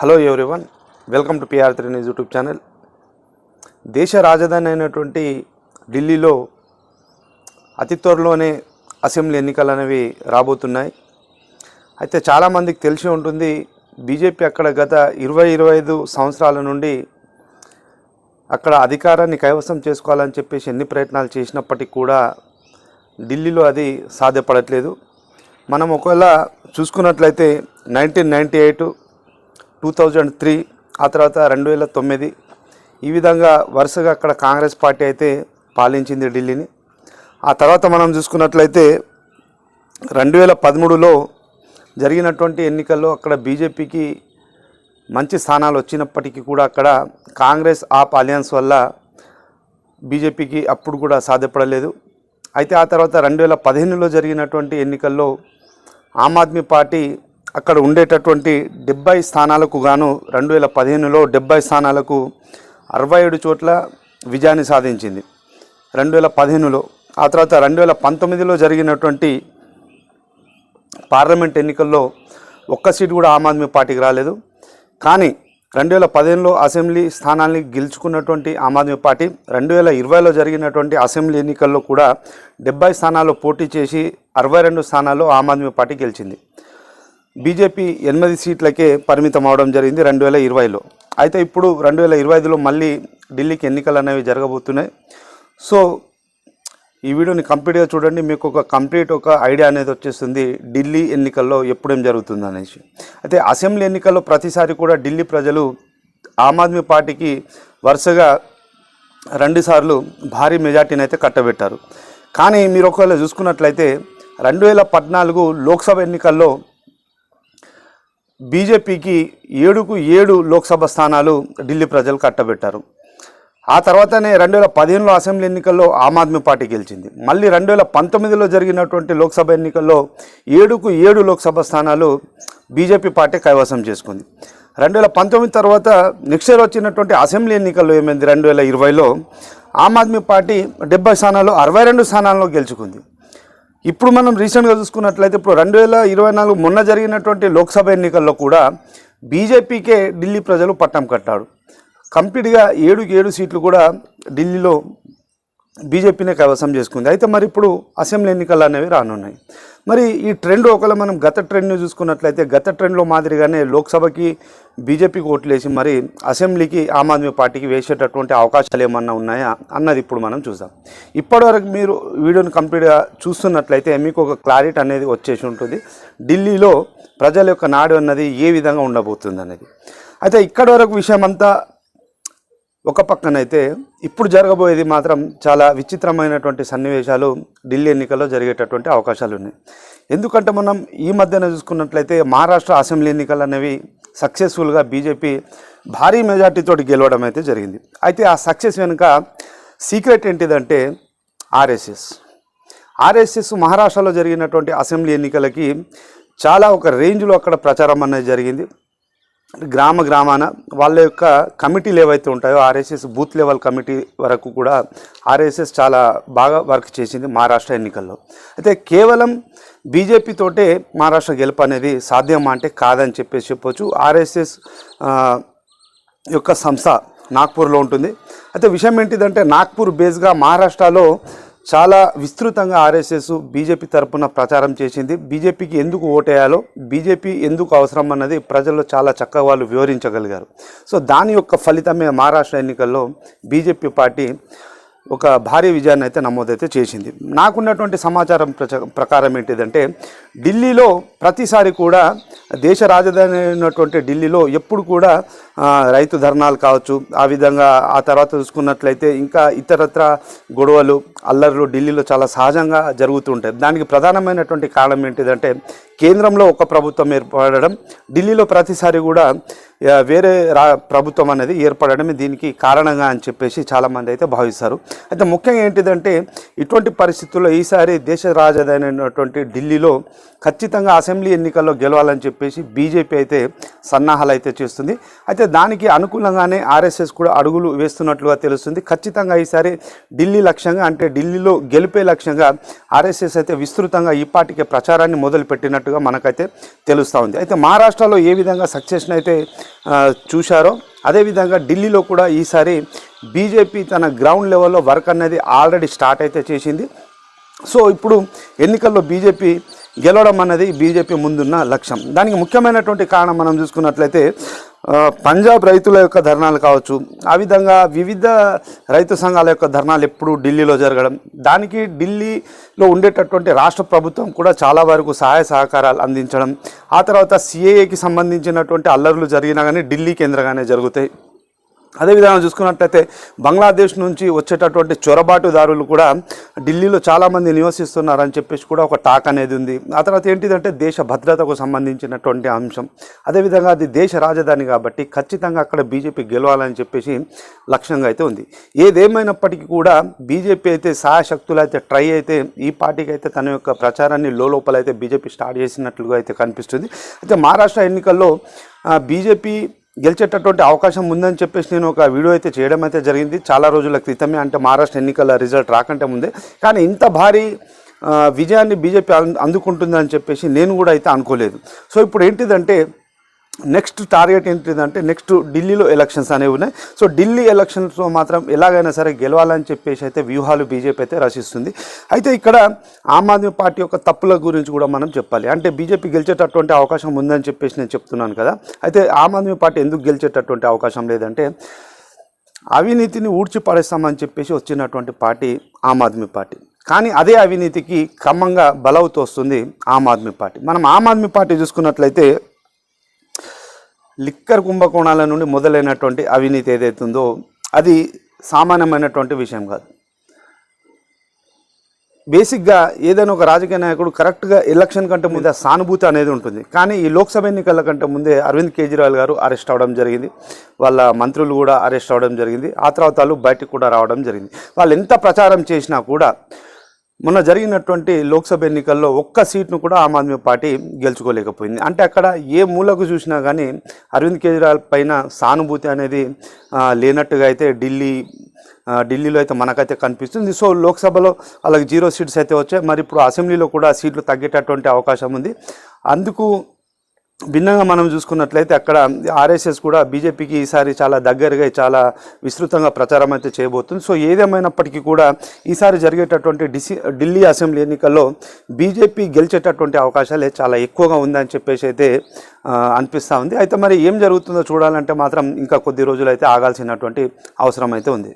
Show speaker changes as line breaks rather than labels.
Hello everyone welcome to PR three news YouTube channel దేశ రాజధాని అయినటువంటి ఢిల్లీలో అతి త్వరలోనే అసెంబ్లీ ఎన్నికలు అనేవి రాబోతున్నాయి. అయితే చాలామందికి తెలిసి ఉంటుంది బీజేపీ అక్కడ గత ఇరవై ఇరవై ఐదు సంవత్సరాల నుండి అక్కడ అధికారాన్ని కైవసం చేసుకోవాలని చెప్పేసి ఎన్ని ప్రయత్నాలు చేసినప్పటికీ కూడా ఢిల్లీలో అది సాధ్యపడట్లేదు. మనం ఒకవేళ చూసుకున్నట్లయితే nineteen ninety eight two thousand three ఆ తర్వాత రెండు వేల తొమ్మిది. ఈ విధంగా వరుసగా అక్కడ కాంగ్రెస్ పార్టీ అయితే పాలించింది ఢిల్లీని. ఆ తర్వాత మనం చూసుకున్నట్లయితే రెండు వేల పదమూడులో జరిగినటువంటి ఎన్నికల్లో అక్కడ బీజేపీకి మంచి స్థానాలు వచ్చినప్పటికీ కూడా అక్కడ కాంగ్రెస్ ఆప్ అలయన్స్ వల్ల బీజేపీకి అప్పుడు కూడా సాధ్యపడలేదు. అయితే ఆ తర్వాత రెండు వేల పదిహేనులో జరిగినటువంటి ఎన్నికల్లో ఆమ్ ఆద్మీ పార్టీ అక్కడ ఉండేటటువంటి డెబ్బై స్థానాలకు గాను రెండు వేల పదిహేనులో డెబ్బై స్థానాలకు అరవై ఏడు చోట్ల విజయాన్ని సాధించింది. రెండు వేల పదిహేనులో ఆ తర్వాత రెండు వేల పంతొమ్మిదిలో జరిగినటువంటి పార్లమెంట్ ఎన్నికల్లో ఒక్క సీటు కూడా ఆమ్ ఆద్మీ పార్టీకి రాలేదు. కానీ రెండు వేల పదిహేనులో అసెంబ్లీ స్థానాన్ని గెలుచుకున్నటువంటి ఆమ్ ఆద్మీ పార్టీ రెండు వేల ఇరవైలో జరిగినటువంటి అసెంబ్లీ ఎన్నికల్లో కూడా డెబ్బై స్థానాల్లో పోటీ చేసి అరవై రెండు స్థానాల్లో ఆమ్ ఆద్మీ పార్టీ గెలిచింది. బీజేపీ ఎనిమిది సీట్లకే పరిమితం అవడం జరిగింది రెండు వేల ఇరవైలో. అయితే ఇప్పుడు రెండు వేల ఇరవై ఐదులో మళ్ళీ ఢిల్లీకి ఎన్నికలు అనేవి జరగబోతున్నాయి. సో ఈ వీడియోని కంప్లీట్గా చూడండి. మీకు ఒక కంప్లీట్ ఒక ఐడియా అనేది వచ్చేస్తుంది ఢిల్లీ ఎన్నికల్లో ఎప్పుడేం జరుగుతుంది అనేసి. అయితే అసెంబ్లీ ఎన్నికల్లో ప్రతిసారి కూడా ఢిల్లీ ప్రజలు ఆమ్ ఆద్మీ పార్టీకి వరుసగా రెండుసార్లు భారీ మెజార్టీని అయితే కట్టబెట్టారు. కానీ మీరు ఒకవేళ చూసుకున్నట్లయితే రెండు వేల పద్నాలుగు లోక్సభ ఎన్నికల్లో బీజేపీకి ఏడుకు ఏడు లోక్సభ స్థానాలు ఢిల్లీ ప్రజలు కట్టబెట్టారు ఆ తర్వాతనే రెండు వేల పదిహేనులో అసెంబ్లీ ఎన్నికల్లో ఆమ్ ఆద్మీ పార్టీ గెలిచింది. మళ్ళీ రెండు వేల పంతొమ్మిదిలో జరిగినటువంటి లోక్సభ ఎన్నికల్లో ఏడుకు ఏడు లోక్సభ స్థానాలు బీజేపీ పార్టీ కైవసం చేసుకుంది. రెండు వేల పంతొమ్మిది తర్వాత నెక్స్ట్ ఇయర్ వచ్చినటువంటి అసెంబ్లీ ఎన్నికల్లో ఏమైంది? రెండు వేల ఇరవైలో ఆమ్ ఆద్మీ పార్టీ డెబ్బై స్థానాలు అరవై రెండు స్థానాల్లో గెలుచుకుంది. ఇప్పుడు మనం రీసెంట్గా చూసుకున్నట్లయితే ఇప్పుడు రెండు వేల ఇరవై నాలుగు మొన్న జరిగినటువంటి లోక్సభ ఎన్నికల్లో కూడా బీజేపీకే ఢిల్లీ ప్రజలు పట్టం కట్టాడు కంప్లీట్గా ఏడుకి ఏడు సీట్లు కూడా ఢిల్లీలో బీజేపీనే కైవసం చేసుకుంది. అయితే మరి ఇప్పుడు అసెంబ్లీ ఎన్నికలు అనేవి రానున్నాయి. మరి ఈ ట్రెండ్ ఒకవేళ మనం గత ట్రెండ్ని చూసుకున్నట్లయితే గత ట్రెండ్లో మాదిరిగానే లోక్సభకి బీజేపీకి ఓట్లేసి మరి అసెంబ్లీకి ఆమ్ ఆద్మీ పార్టీకి వేసేటటువంటి అవకాశాలు ఏమన్నా ఉన్నాయా అన్నది ఇప్పుడు మనం చూద్దాం. ఇప్పటివరకు మీరు వీడియోని కంప్లీట్గా చూస్తున్నట్లయితే మీకు ఒక క్లారిటీ అనేది వచ్చేసి ఉంటుంది. ఢిల్లీలో ప్రజల యొక్క నాడు అన్నది ఏ విధంగా ఉండబోతుంది అనేది. అయితే ఇక్కడి వరకు విషయం అంతా ఒక పక్కనైతే ఇప్పుడు జరగబోయేది మాత్రం చాలా విచిత్రమైనటువంటి సన్నివేశాలు ఢిల్లీ ఎన్నికల్లో జరిగేటటువంటి అవకాశాలు ఉన్నాయి. ఎందుకంటే మనం ఈ మధ్యన చూసుకున్నట్లయితే మహారాష్ట్ర అసెంబ్లీ ఎన్నికలు అనేవి సక్సెస్ఫుల్గా బీజేపీ భారీ మెజార్టీతో గెలవడం అయితే జరిగింది. అయితే ఆ సక్సెస్ వెనుక సీక్రెట్ ఏంటిదంటే ఆర్ఎస్ఎస్. ఆర్ఎస్ఎస్ మహారాష్ట్రలో జరిగినటువంటి అసెంబ్లీ ఎన్నికలకి చాలా ఒక రేంజ్లో అక్కడ ప్రచారం అనేది జరిగింది. గ్రామ గ్రామాన వాళ్ళ యొక్క కమిటీలు ఏవైతే ఉంటాయో ఆర్ఎస్ఎస్ బూత్ లెవెల్ కమిటీ వరకు కూడా ఆర్ఎస్ఎస్ చాలా బాగా వర్క్ చేసింది మహారాష్ట్ర ఎన్నికల్లో. అయితే కేవలం బీజేపీ తోటే మహారాష్ట్ర గెలుపు అనేది సాధ్యమా అంటే కాదని చెప్పేసి చెప్పొచ్చు. ఆర్ఎస్ఎస్ యొక్క సంస్థ నాగ్పూర్లో ఉంటుంది. అయితే విషయం ఏంటిదంటే నాగ్పూర్ బేస్గా మహారాష్ట్రలో చాలా విస్తృతంగా ఆర్ఎస్ఎస్ బీజేపీ తరపున ప్రచారం చేసింది. బీజేపీకి ఎందుకు ఓటేయాలో బీజేపీ ఎందుకు అవసరం అన్నది ప్రజల్లో చాలా చక్కగా వాళ్ళు వివరించగలిగారు. సో దాని యొక్క ఫలితమే మహారాష్ట్ర ఎన్నికల్లో బీజేపీ పార్టీ ఒక భారీ విజయాన్ని అయితే నమోదైతే చేసింది. నాకున్నటువంటి సమాచారం ప్రచ ప్రకారం ఏంటిదంటే ఢిల్లీలో ప్రతిసారి కూడా దేశ రాజధాని అయినటువంటి ఢిల్లీలో ఎప్పుడు కూడా రైతు ధర్నాలు కావచ్చు ఆ విధంగా ఆ తర్వాత చూసుకున్నట్లయితే ఇంకా ఇతరత్ర గొడవలు అల్లర్లు ఢిల్లీలో చాలా సహజంగా జరుగుతూ ఉంటాయి దానికి ప్రధానమైనటువంటి కారణం ఏంటిదంటే కేంద్రంలో ఒక ప్రభుత్వం ఏర్పడడం ఢిల్లీలో ప్రతిసారి కూడా వేరే రా ప్రభుత్వం అనేది ఏర్పడడమే దీనికి కారణంగా అని చెప్పేసి చాలామంది అయితే భావిస్తారు. అయితే ముఖ్యంగా ఏంటిదంటే ఇటువంటి పరిస్థితుల్లో ఈసారి దేశ రాజధాని అయినటువంటి ఢిల్లీలో ఖచ్చితంగా అసెంబ్లీ ఎన్నికల్లో గెలవాలని చెప్పేసి బీజేపీ అయితే సన్నాహాలు అయితే చేస్తుంది. అయితే దానికి అనుకూలంగానే ఆర్ఎస్ఎస్ కూడా అడుగులు వేస్తున్నట్లుగా తెలుస్తుంది. ఖచ్చితంగా ఈసారి ఢిల్లీ లక్ష్యంగా అంటే ఢిల్లీలో గెలిపే లక్ష్యంగా ఆర్ఎస్ఎస్ అయితే విస్తృతంగా ఇప్పటికే ప్రచారాన్ని మొదలుపెట్టినట్టుగా మనకైతే తెలుస్తూ ఉంది. అయితే మహారాష్ట్రలో ఏ విధంగా సక్సెస్ని అయితే చూశారో అదేవిధంగా ఢిల్లీలో కూడా ఈసారి బీజేపీ తన గ్రౌండ్ లెవెల్లో వర్క్ అనేది ఆల్రెడీ స్టార్ట్ అయితే చేసింది. సో ఇప్పుడు ఎన్నికల్లో బీజేపీ గెలవడం అన్నది బీజేపీ ముందున్న లక్ష్యం. దానికి ముఖ్యమైనటువంటి కారణం మనం చూసుకున్నట్లయితే పంజాబ్ రైతుల యొక్క ధర్నాలు కావచ్చు ఆ విధంగా వివిధ రైతు సంఘాల యొక్క ధర్నాలు ఎప్పుడు ఢిల్లీలో జరగడం. దానికి ఢిల్లీలో ఉండేటటువంటి రాష్ట్ర ప్రభుత్వం కూడా చాలా వరకు సహాయ సహకారాలు అందించడం. ఆ తర్వాత సిఏఏకి సంబంధించినటువంటి అల్లర్లు జరిగినా కానీ ఢిల్లీ కేంద్రంగానే జరుగుతాయి. అదేవిధంగా చూసుకున్నట్లయితే బంగ్లాదేశ్ నుంచి వచ్చేటటువంటి చొరబాటుదారులు కూడా ఢిల్లీలో చాలామంది నివసిస్తున్నారని చెప్పేసి కూడా ఒక టాక్ అనేది ఉంది. ఆ తర్వాత ఏంటిదంటే దేశ భద్రతకు సంబంధించినటువంటి అంశం. అదేవిధంగా అది దేశ రాజధాని కాబట్టి ఖచ్చితంగా అక్కడ బీజేపీ గెలవాలని చెప్పేసి లక్ష్యంగా అయితే ఉంది. ఏదేమైనప్పటికీ కూడా బీజేపీ అయితే సహాయశక్తులు అయితే ట్రై అయితే ఈ పార్టీకి అయితే తన యొక్క ప్రచారాన్ని లోపల అయితే బీజేపీ స్టార్ట్ చేసినట్లుగా అయితే కనిపిస్తుంది. అయితే మహారాష్ట్ర ఎన్నికల్లో బీజేపీ గెలిచేటటువంటి అవకాశం ఉందని చెప్పేసి నేను ఒక వీడియో అయితే చేయడం అయితే జరిగింది. చాలా రోజుల క్రితమే అంటే మహారాష్ట్ర ఎన్నికల రిజల్ట్ రాకంటే ముందే. కానీ ఇంత భారీ విజయాన్ని బీజేపీ అందుకుంటుందని చెప్పేసి నేను కూడా అయితే అనుకోలేదు. సో ఇప్పుడు ఏంటిదంటే నెక్స్ట్ టార్గెట్ ఏంటిదంటే నెక్స్ట్ ఢిల్లీలో ఎలక్షన్స్ అనేవి ఉన్నాయి. సో ఢిల్లీ ఎలక్షన్స్లో మాత్రం ఎలాగైనా సరే గెలవాలని చెప్పేసి అయితే వ్యూహాలు బీజేపీ అయితే రచిస్తుంది. అయితే ఇక్కడ ఆమ్ ఆద్మీ పార్టీ యొక్క తప్పుల గురించి కూడా మనం చెప్పాలి. అంటే బీజేపీ గెలిచేటటువంటి అవకాశం ఉందని చెప్పేసి నేను చెప్తున్నాను కదా. అయితే ఆమ్ ఆద్మీ పార్టీ ఎందుకు గెలిచేటటువంటి అవకాశం లేదంటే అవినీతిని ఊడ్చి పడేస్తామని చెప్పేసి వచ్చినటువంటి పార్టీ ఆమ్ ఆద్మీ పార్టీ. కానీ అదే అవినీతికి క్రమంగా బలవుతూ వస్తుంది ఆమ్ ఆద్మీ పార్టీ. మనం ఆమ్ ఆద్మీ పార్టీ చూసుకున్నట్లయితే లిక్కర్ కుంభకోణాల నుండి మొదలైనటువంటి అవినీతి ఏదైతుందో అది సామాన్యమైనటువంటి విషయం కాదు. బేసిక్గా ఏదైనా ఒక రాజకీయ నాయకుడు కరెక్ట్గా ఎలక్షన్ కంటే ముందే సానుభూతి అనేది ఉంటుంది. కానీ ఈ లోక్సభ ఎన్నికల కంటే ముందే అరవింద్ కేజ్రీవాల్ గారు అరెస్ట్ అవ్వడం జరిగింది. వాళ్ళ మంత్రులు కూడా అరెస్ట్ అవ్వడం జరిగింది. ఆ తర్వాత వాళ్ళు బయటకు కూడా రావడం జరిగింది. వాళ్ళు ఎంత ప్రచారం చేసినా కూడా మొన్న జరిగినటువంటి లోక్సభ ఎన్నికల్లో ఒక్క సీట్ను కూడా ఆమ్ ఆద్మీ పార్టీ గెలుచుకోలేకపోయింది. అంటే అక్కడ ఏ మూలకు చూసినా కానీ అరవింద్ కేజ్రీవాల్ పైన సానుభూతి అనేది లేనట్టుగా అయితే ఢిల్లీ ఢిల్లీలో అయితే మనకైతే కనిపిస్తుంది. సో లోక్సభలో అలాగే జీరో సీట్స్ అయితే వచ్చాయి. మరి ఇప్పుడు అసెంబ్లీలో కూడా సీట్లు తగ్గేటటువంటి అవకాశం ఉంది. అందుకు భిన్నంగా మనం చూసుకున్నట్లయితే అక్కడ ఆర్ఎస్ఎస్ కూడా బీజేపీకి ఈసారి చాలా దగ్గరగా చాలా విస్తృతంగా ప్రచారం అయితే చేయబోతుంది. సో ఏదేమైనప్పటికీ కూడా ఈసారి జరిగేటటువంటి డిసి ఢిల్లీ అసెంబ్లీ ఎన్నికల్లో బీజేపీ గెలిచేటటువంటి అవకాశాలే చాలా ఎక్కువగా ఉందని చెప్పేసి అయితే అనిపిస్తూ ఉంది. అయితే మరి ఏం జరుగుతుందో చూడాలంటే మాత్రం ఇంకా కొద్ది రోజులు అయితే ఆగాల్సినటువంటి అవసరం అయితే ఉంది.